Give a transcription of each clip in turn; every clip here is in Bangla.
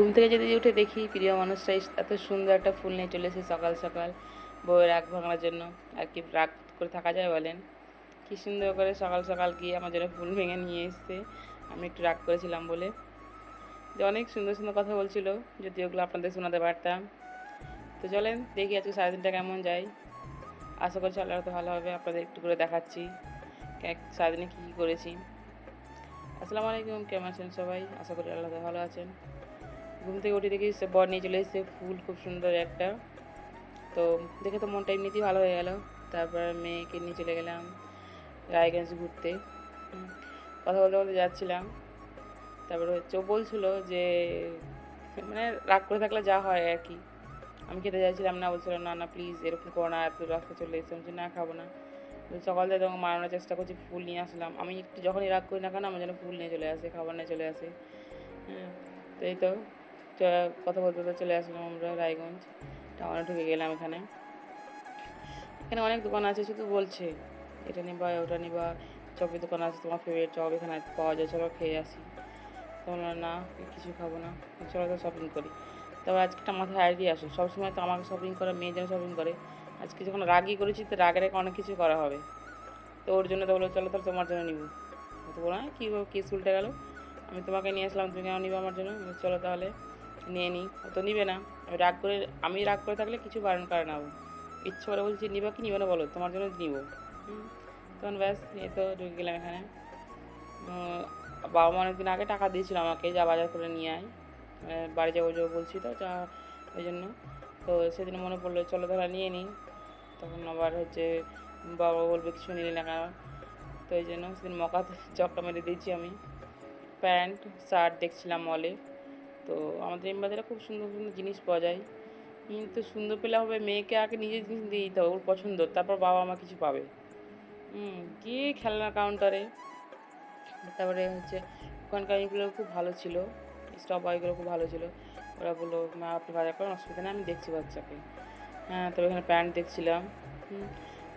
ঘুম থেকে যদি উঠে দেখি প্রিয় মানুষটা এত সুন্দর একটা ফুল নিয়ে চলে এসেছে সকাল সকাল বউয়ের রাগ ভাঙার জন্য। আর কি রাগ করে থাকা যায় বলেন? কি সুন্দর করে সকাল সকাল গিয়ে আমার জন্য ফুল ভেঙে নিয়ে এসছে। আমি একটু রাগ করেছিলাম বলে। যে অনেক সুন্দর সুন্দর কথা বলছিল যদি ওগুলো আপনাদের শোনাতে পারতাম। তো চলেন, দেখি আজকে সারাদিনটা কেমন যায়। আশা করছি আল্লাহ তো ভালো হবে, আপনাদের একটু করে দেখাচ্ছি সারাদিনে কী কী করেছি। আসসালামু আলাইকুম, কেমন আছেন সবাই? আশা করি আল্লাহ ভালো আছেন। ঘুম থেকে উঠে দেখি সে বর নিয়ে চলে এসেছে, ফুল খুব সুন্দর একটা। তো দেখে তো মনটা এমনিতেই ভালো হয়ে গেল। তারপর মেয়েকে নিয়ে চলে গেলাম রায়গঞ্জ ঘুরতে। কথা বলতে বলতে যাচ্ছিলাম। তারপরে হচ্ছে ও বলছিল যে মানে রাগ করে থাকলে যা হয় আর কি। আমি খেতে যাচ্ছিলাম না, বলছিল, না না প্লিজ এরকম করো না, এত রাস্তা চলে এসে আমি না, খাব না। সকাল থেকে তখন মারানোর চেষ্টা করছি, ফুল নিয়ে আসলাম। আমি একটু যখনই রাগ করি না কেন, আমার যেন ফুল নিয়ে চলে আসে, খাবার নিয়ে চলে আসে। হ্যাঁ তো এই তো। কথা বলতে বলতে চলে আসলাম আমরা রায়গঞ্জ। টাউনে ঢুকে গেলাম এখানে। এখানে অনেক দোকান আছে, শুধু বলছে, এটা নিবা, ওটা নিবা চপের দোকান আছে, তোমার ফেভারিট চপ এখানে পাওয়া যায়, চলো খেয়ে আসি। তো বললাম না, কিছু খাব না, চলো তো শপিং করি। তবে আজকে একটা মাথায় আইডিয়া আসে, সবসময় তো আমাকে শপিং করে, মেয়ে যেন শপিং করে। আজকে যখন রাগই করেছি, তো রাগের রেখে অনেক কিছু করা হবে। তো ওর জন্য তো বলো চলো তাহলে তোমার জন্য নিবো। তো বলো কী কী স্কুলটা গেলো? আমি তোমাকে নিয়ে আসলাম, তুমি কেন নিবো আমার জন্য? চলো তাহলে। নিয়ে নিই তো নিবে না। রাগ করে, আমি রাগ করে থাকলে কিছু বারণ করে নেব ইচ্ছে করে বলছি, নিবা কি নিবে না বলো, তোমার জন্য নিব। তখন ব্যাস, নিয়ে তো ঢুকে গেলাম এখানে। বাবা মা অনেকদিন আগে টাকা দিয়েছিল আমাকে, যা বাজার করে নিয়ে আয়। বাড়ি যাব যাব বলছি তো, যা, ওই জন্য। তো সেদিন মনে পড়ল, চলো তাহলে নিয়ে নিই তখন আবার হচ্ছে, বাবা বলবে, কিছু নিলি না কেন? তো এই জন্য সেদিন মকাতে চক্কা মেরে দিয়েছি আমি। প্যান্ট, শার্ট দেখছিলাম মলে তো আমাদের এমবাজারে খুব সুন্দর সুন্দর জিনিস পাওয়া যায়। কিন্তু সুন্দর পেলে হবে মেয়েকে আগে নিজের জিনিস দিয়ে দিতে হবে, ওর পছন্দ, তারপর বাবা মা কিছু পাবে। কি খেলনা কাউন্টারে তারপরে হচ্ছে ওখানকার এগুলো খুব ভালো ছিল স্টপ বয়গুলো খুব ভালো ছিল। ওরা বলল, মা, আপনি বাজার করেন, অসুবিধা নেই, আমি দেখছি বাচ্চাকে। হ্যাঁ তবে এখানে প্যান্ট দেখছিলাম।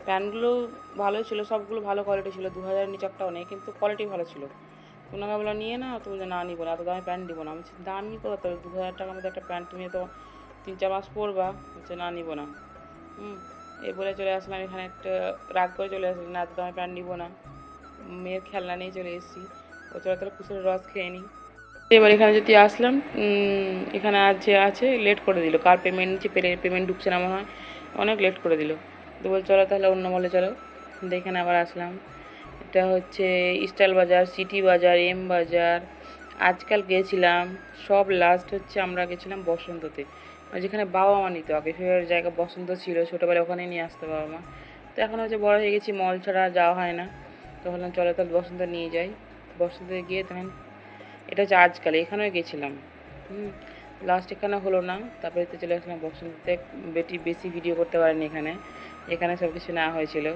প্যান্টগুলো ভালো ছিল, সবগুলো ভালো কোয়ালিটি ছিল দু হাজার নিচে একটাও নেই কিন্তু কোয়ালিটি ভালো ছিল। ওনাকে বলল নিয়ে না তুমি না নিবো না এত দামি প্যান্ট দিব না। আমি বলছি, দামি কত দু হাজার টাকার মধ্যে একটা প্যান্ট তুমি তো তিন চার মাস পরবা। বলছে না নিবো না। হুম এই বলে চলে আসলাম এখানে একটা রাগ করে চলে আসলাম না এত দামি প্যান্ট নিবো না। মেয়ের খেলনা নিয়ে চলে এসেছি। ও চলে তাহলে কুসুরের রস খেয়ে নিই এবার এখানে যদি আসলাম এখানে যে আছে লেট করে দিল। কার পেমেন্ট নিচ্ছে পেমেন্ট ঢুকছে না মনে হয় অনেক লেট করে দিল। তো বল চলো তাহলে অন্য মলে চলো। এখানে আবার আসলাম। এটা হচ্ছে স্টাইল বাজার, সিটি বাজার, এম বাজার। আজকাল গিয়েছিলাম সব লাস্ট হচ্ছে আমরা গেছিলাম বসন্ততে। যেখানে বাবা মা নিত, আগে ফেভারিট জায়গা বসন্ত ছিল, ছোটোবেলায় ওখানেই নিয়ে আসতো বাবা মা। তো এখন হচ্ছে বড় হয়ে গেছি মল ছাড়া যাওয়া হয় না। তো ভাবলাম চলো তাহলে বসন্ত নিয়ে যাই। বসন্তে গিয়ে তখন এটা হচ্ছে আজকাল, এখানেও গেছিলাম। হুম লাস্ট এখানে হলো না, তারপরে তো চলে আসলাম বসন্ততে। বেটি, বেশি ভিডিও করতে পারেনি এখানে। এখানে সব কিছু নেওয়া হয়েছিল।